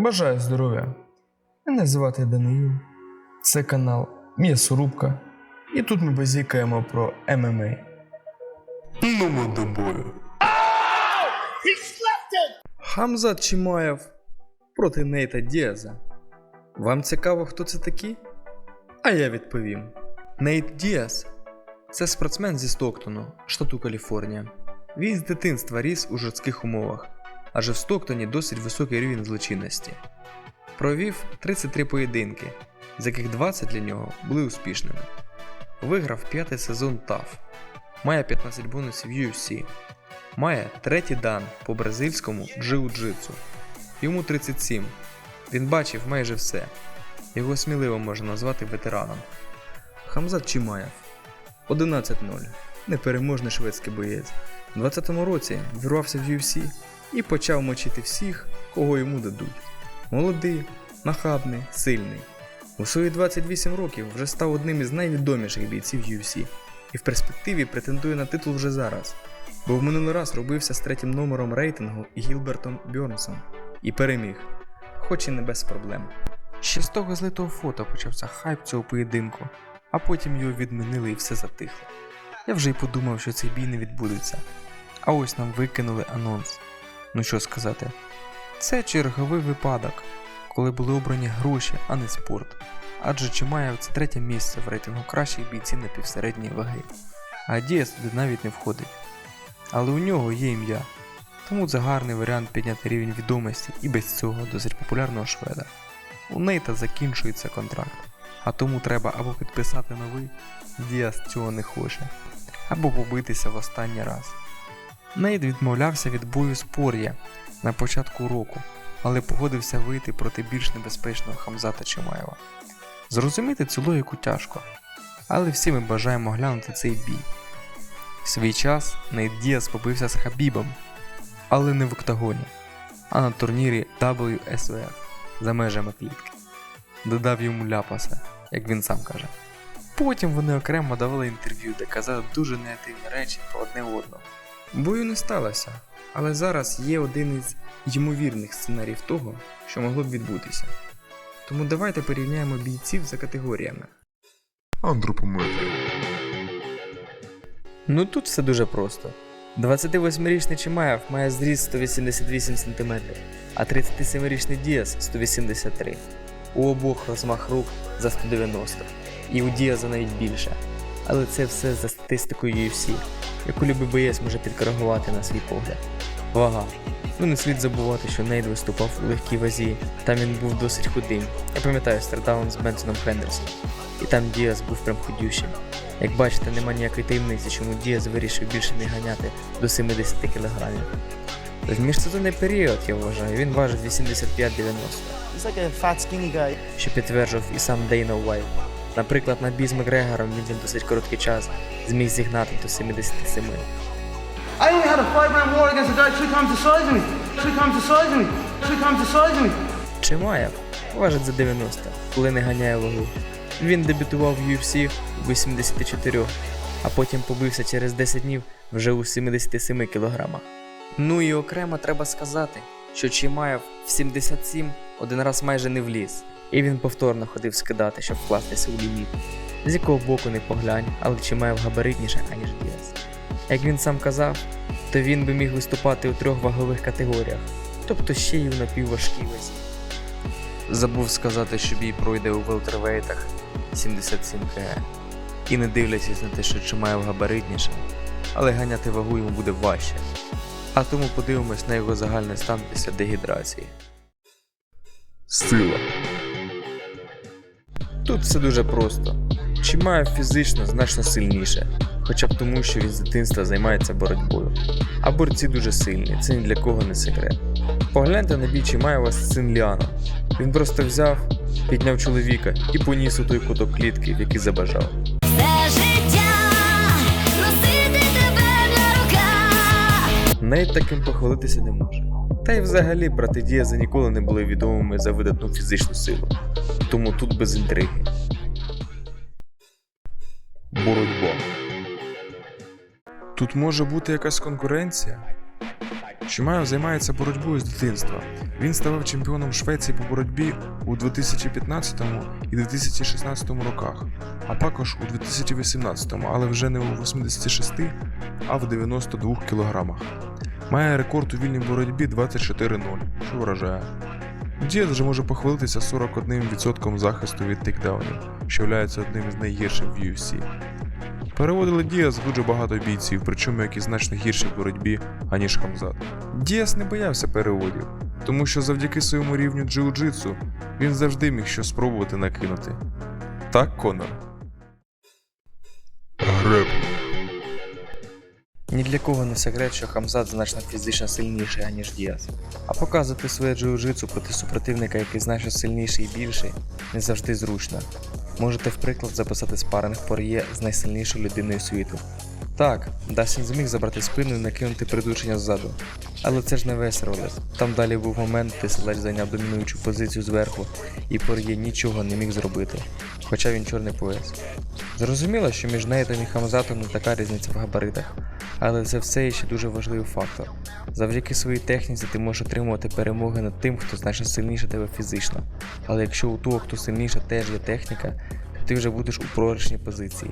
Бажаю здоров'я. Мене звати Даниїл. Це канал М'ясорубка. І тут ми базікаємо про ММА. Ну, до бою. Хамзат Чимаєв проти Нейта Діаза. Вам цікаво, хто це такі? А я відповім: Нейт Діаз це спортсмен зі Стоктону, штату Каліфорнія. Він з дитинства ріс у жорстких умовах, адже в Стоктоні досить високий рівень злочинності. Провів 33 поєдинки, з яких 20 для нього були успішними. Виграв п'ятий сезон ТАФ, має 15 бонусів UFC, Має третій дан по бразильському джиу-джитсу. Йому 37. Він бачив майже все. Його сміливо можна назвати ветераном. Хамзат Чимаєв 11-0. Непереможний шведський боєць. У 20-му році вірвався в UFC і почав мочити всіх, кого йому дадуть. Молодий, нахабний, сильний. У свої 28 років вже став одним із найвідоміших бійців UFC і в перспективі претендує на титул вже зараз бо в минулий раз робився з третім номером рейтингу Гілбертом Бьорнсом і переміг, хоч і не без проблем. Ще з того злитого фото почався хайп цього поєдинку, а потім його відмінили і все затихло. Я вже й подумав, що цей бій не відбудеться. А ось нам викинули анонс. Ну що сказати, це черговий випадок, коли були обрані гроші, а не спорт. Адже Чимаєв це третє місце в рейтингу кращих бійців на півсередньої ваги, а Діас туди навіть не входить але у нього є ім'я. Тому це гарний варіант підняти рівень відомості і без цього досить популярного шведа. У Нейта закінчується контракт, а тому треба або підписати новий, Діас цього не хоче, або побитися в останній раз. Нейт відмовлявся від бою з Пор'є на початку року, але погодився вийти проти більш небезпечного Хамзата Чимаєва. Зрозуміти цю логіку тяжко, але всі ми бажаємо глянути цей бій. В свій час Нейт Діас побився з Хабібом, але не в октагоні, а на турнірі WSOF за межами клітки. Додав йому ляпаса, як він сам каже. Потім вони окремо давали інтерв'ю, де казали дуже негативні речі про одне одного. Бою не сталося, але зараз є один із ймовірних сценаріїв того, що могло б відбутися. Тому давайте порівняємо бійців за категоріями. Антропометрія. Ну тут все дуже просто. 28-річний Чимаєв має зріст 188 см, а 37-річний Діас 183. У обох розмах рук за 190, і у Діаза навіть більше. Але це все за статистикою UFC, яку любий боєць може підкоригувати на свій погляд. Вага. Ну не слід забувати, що Нейд виступав у легкій вазі, там він був досить худим. Я пам'ятаю стардаун з Бенсоном Хендерсоном. І там Діас був прям худющим. Як бачите, нема ніякої таємниці, чому Діас вирішив більше не ганяти до 70 кг. В міжсезонний період, я вважаю, він важить 85-90, He's like a fat, skinny guy. що підтверджував і сам Дейна Уайт. Наприклад, на бій з Макгрегором він досить короткий час зміг зігнати до 77. I only had a five round war against a guy three times the size of me. Three times the size of me. Three times the size of me. Чимаєв важить за 90, коли не ганяє вагу. Він дебютував в UFC у 84, а потім побився через 10 днів вже у 77 кг. Ну і окремо треба сказати, що Чимаєв в 77 один раз майже не вліз, і він повторно ходив скидати, щоб вкластися у ліміт. З якого боку не поглянь, але Чимаєв габаритніше, аніж Діас. Як він сам казав, то він би міг виступати у трьох вагових категоріях, тобто ще й у напівважкій вазі. Забув сказати, що бій пройде у велтервейтах 77 кг. І не дивлячись на те, що Чимаєв габаритніше, але ганяти вагу йому буде важче. А тому подивимось на його загальний стан після дегідрації. Сила. Тут все дуже просто. Чимаєв фізично значно сильніше, хоча б тому, що він з дитинства займається боротьбою. А борці дуже сильні, це ні для кого не секрет. Погляньте на бій Чимаєва з син Ліаном. Він просто взяв, підняв чоловіка і поніс у той куток клітки, який забажав. Навіть таким похвалитися не може. Та й взагалі брати Діаза ніколи не були відомими за видатну фізичну силу, тому тут без інтриги. Боротьба. Тут може бути якась конкуренція. Чимаєв займається боротьбою з дитинства. Він ставав чемпіоном Швеції по боротьбі у 2015 і 2016 роках, а також у 2018, але вже не у 86, а в 92 кілограмах. Має рекорд у вільній боротьбі 24-0, що вражає. Дієт вже може похвалитися 41% захисту від тейкдаунів, що є одним із найгірших в UFC. Переводили Діас дуже багато бійців, причому які значно гірші в боротьбі, аніж Хамзат. Діас не боявся переводів, тому що завдяки своєму рівню джиу-джитсу він завжди міг щось спробувати накинути. Так, Конор? Греб. Ні для кого не секрет, що Хамзат значно фізично сильніший, аніж Діас. А показувати своє джиу-джитсу проти супротивника, який значно сильніший і більший, не завжди зручно. Можете в приклад записати спаринг Пор'є з найсильнішою людиною світу. Так, Дастін зміг забрати спину і накинути придушення ззаду. Але це ж не весь ролик. Там далі був момент, де Селач зайняв домінуючу позицію зверху, і Пор'є нічого не міг зробити, хоча він чорний пояс. Зрозуміло, що між Нейтом і Хамзатом не така різниця в габаритах, але це все ще дуже важливий фактор. Завдяки своїй техніці ти можеш отримувати перемоги над тим, хто значно сильніше тебе фізично. Але якщо у того, хто сильніше, теж є техніка, то ти вже будеш у програшній позиції.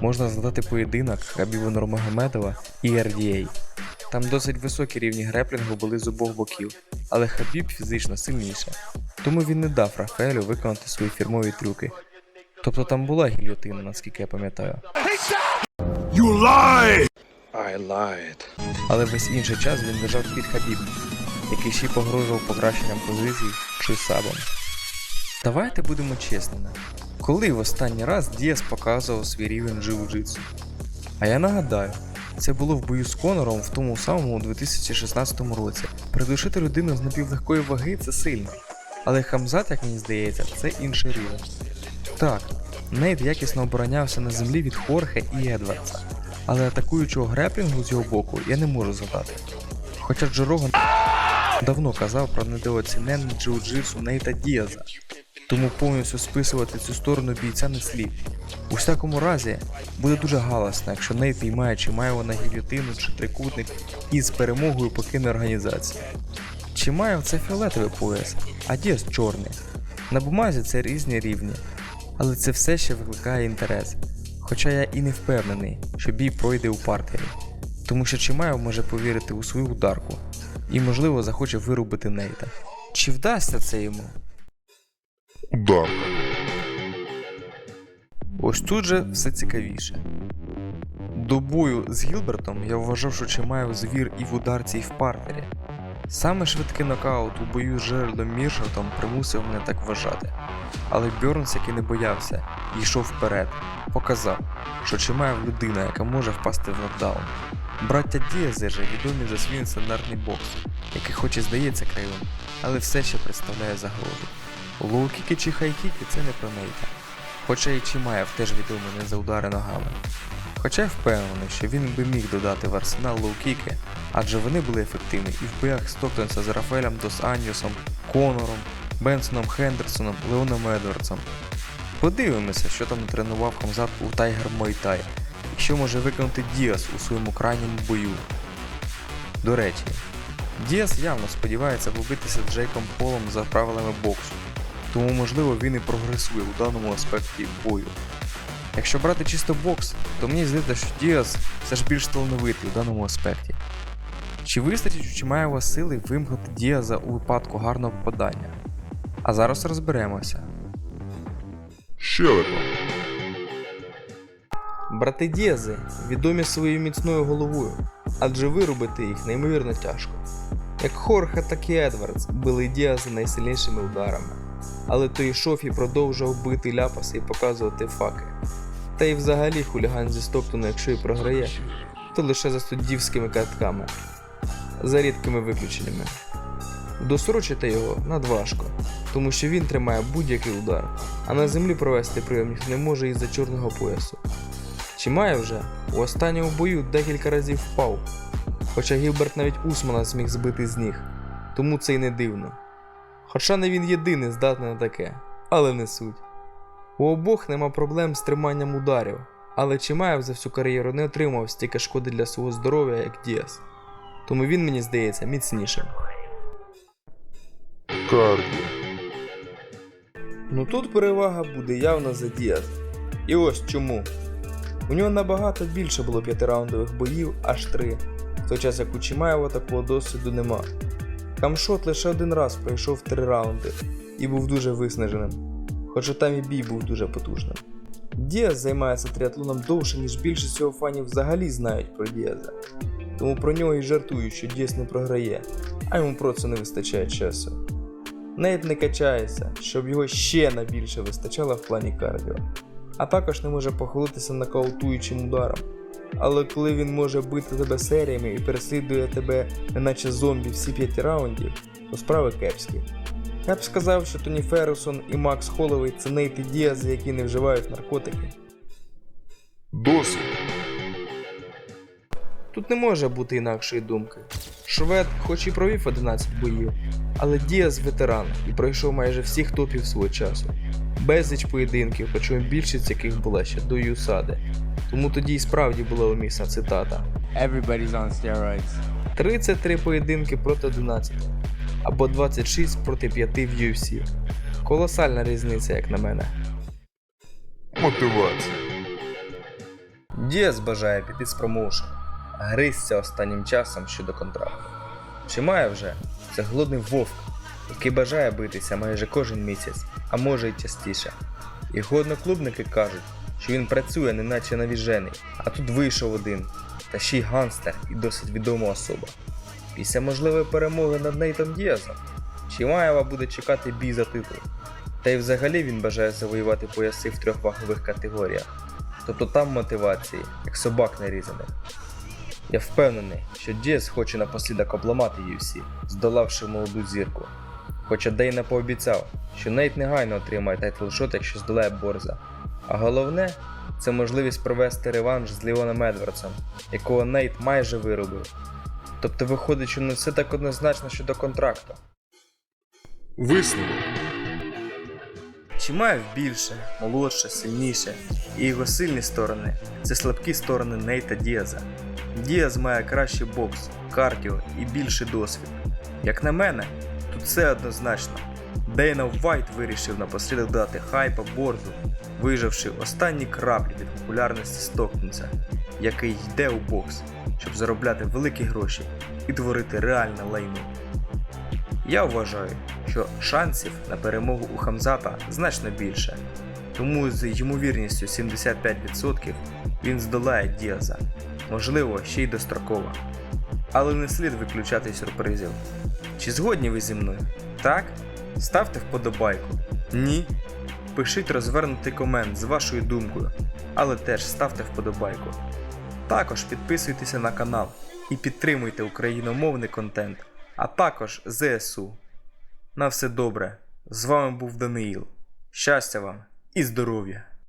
Можна згадати поєдинок Хабіба Нурмагомедова і RDA. Там досить високі рівні греплінгу були з обох боків, але Хабіб фізично сильніше. Тому він не дав Рафаелю виконати свої фірмові трюки. Тобто там була гільйотина, наскільки я пам'ятаю. Але весь інший час він лежав під Хабібом, який ще й погрожував покращенням позицій чи сабом. Давайте будемо чесними. Коли в останній раз Діас показував свій рівень джиу-джитсу? А я нагадаю, це було в бою з Конором в тому самому 2016 році. Придушити людину з напівлегкої ваги це сильно. Але Хамзат, як мені здається, це інший рівень. Так, Нейт якісно оборонявся на землі від Хорхе і Едвардса, але атакуючого греплінгу з його боку я не можу згадати. Хоча Джо Роган давно казав про недооціненне джиу-джитсу Нейта Діаза, тому повністю списувати цю сторону бійця не слід. У всякому разі, буде дуже галасно, якщо Нейт піймає Чимаєва на гільотину чи трикутник і з перемогою покине організацію. Чимаєв це фіолетовий пояс, а Діас чорний. На бумазі це різні рівні, але це все ще викликає інтерес. Хоча я і не впевнений, що бій пройде у партері, тому що Чимаєв може повірити у свою ударку і, можливо, захоче вирубити Нейта. Чи вдасться це йому? Удар. Ось тут же все цікавіше. До бою з Гілбертом я вважав, що Чимаєв звір і в ударці, і в партері. Саме швидкий нокаут у бою з Джеральдом Міршартом примусив мене так вважати. Але Бьорнс, який не боявся йшов вперед, показав, що Чимаєв людина, яка може впасти в нокдаун. Браття Діази же відомі за свій стандартний бокс, який хоч і здається кривим, але все ще представляє загрозу. Лоу-кіки чи хай-кіки це не про Нейта. Хоча і Чимаєв теж відомий не за удари ногами. Хоча я впевнений, що він би міг додати в арсенал лоу-кіки, адже вони були ефективні і в боях Стоктонса з Рафаелем Дос Аньосом, Конором, Бенсоном Хендерсоном, Леоном Едвардсом. Подивимося, що там тренував Хамзат у Тайгер Мойтай, і що може виконати Діас у своєму крайньому бою. До речі, Діас явно сподівається побитися з Джейком Полом за правилами боксу, тому можливо він і прогресує у даному аспекті бою. Якщо брати чисто бокс, то мені здається, що Діас все ж більш талановитий у даному аспекті. Чи вистачить у Чимаєва сили вимкнути Діаза у випадку гарного попадання? А зараз розберемося. Щелепа. Брати Діази відомі своєю міцною головою, адже вирубити їх неймовірно тяжко. Як Хорхе, так і Едвардс били Діази найсильнішими ударами, але той йшов і продовжував бити ляпаси і показувати факи. Та й взагалі хуліган зі Стоктона, якщо і програє, то лише за суддівськими картками, за рідкими виключеннями. Досрочити його надважко, тому що він тримає будь-який удар, а на землі провести прийом не може із-за чорного поясу. Чимає вже у останньому бою декілька разів впав, хоча Гілберт навіть Усмана зміг збити з ніг, тому це й не дивно. Хоча не він єдиний здатний на таке, але не суть. У обох нема проблем з триманням ударів, але Чимаєв за всю кар'єру не отримав стільки шкоди для свого здоров'я, як Діас. Тому він мені здається міцнішим. Кардіо. Ну тут перевага буде явно за Діаз. І ось чому. У нього набагато більше було п'ятираундових боїв, аж три, в той час як у Чимаєва такого досвіду нема. Камшот лише один раз пройшов три раунди і був дуже виснаженим, хоча там і бій був дуже потужним. Діаз займається триатлоном довше, ніж більшість його фанів взагалі знають про Діаза. Тому про нього і жартують, що Діаз не програє, а йому просто не вистачає часу. Нейт не качається, щоб його ще на більше вистачало в плані кардіо. А також не може похвалитися нокаутуючим ударом. Але коли він може бити тебе серіями і переслідує тебе, неначе зомбі всі 5 раундів, то справи кепські. Я б сказав, що Тоні Феррусон і Макс Холловей це Нейт і Діази, які не вживають наркотики. Досвід. Тут не може бути інакшої думки. Швед, хоч і провів 11 боїв, але Діаз ветеран і пройшов майже всіх топів свого часу. Безліч поєдинків, причому більшість яких була ще до Юсади. Тому тоді і справді була умісна цитата. Everybody's on steroids. 33 поєдинки проти 11, або 26 проти 5 в UFC. Колосальна різниця, як на мене. Мотивація. Діас бажає піти з промоушен, гризться останнім часом щодо контракту. Чи має вже? Це голодний вовк, який бажає битися майже кожен місяць, а може й частіше. Його одноклубники кажуть, що він працює неначе навіжений, а тут вийшов один, та ще й ганстер і досить відома особа. Після можливої перемоги над Нейтом Діазом, Чимаєва буде чекати бій за титул. Та й взагалі він бажає завоювати пояси в трьох вагових категоріях. Тобто там мотивації, як собак нарізаних. Я впевнений, що Діас хоче напослідок обламати UFC, здолавши молоду зірку. Хоча Дейна пообіцяв, що Нейт негайно отримає тайтлшот, якщо здолає Борза. А головне це можливість провести реванш з Леоном Едвардсом, якого Нейт майже виробив. Тобто виходить, що не все так однозначно щодо контракту. Висновок. Чимаєв більше, молодше, сильніше, і його сильні сторони це слабкі сторони Нейта Діаза. Діаз має кращий бокс, кардіо і більший досвід. Як на мене, тут все однозначно. Дейна Вайт вирішив напослідок дати хайпа борзу, виживши останні краплі від популярності Стоктонса, який йде у бокс, щоб заробляти великі гроші і творити реальне лайно. Я вважаю, що шансів на перемогу у Хамзата значно більше, тому з ймовірністю 75% він здолає Діаза, можливо, ще й достроково. Але не слід виключати сюрпризів. Чи згодні ви зі мною? Так? Ставте вподобайку. Ні? Пишіть розвернутий комент з вашою думкою, але теж ставте вподобайку. Також підписуйтеся на канал і підтримуйте україномовний контент, а також ЗСУ. На все добре. З вами був Даниїл. Щастя вам і здоров'я!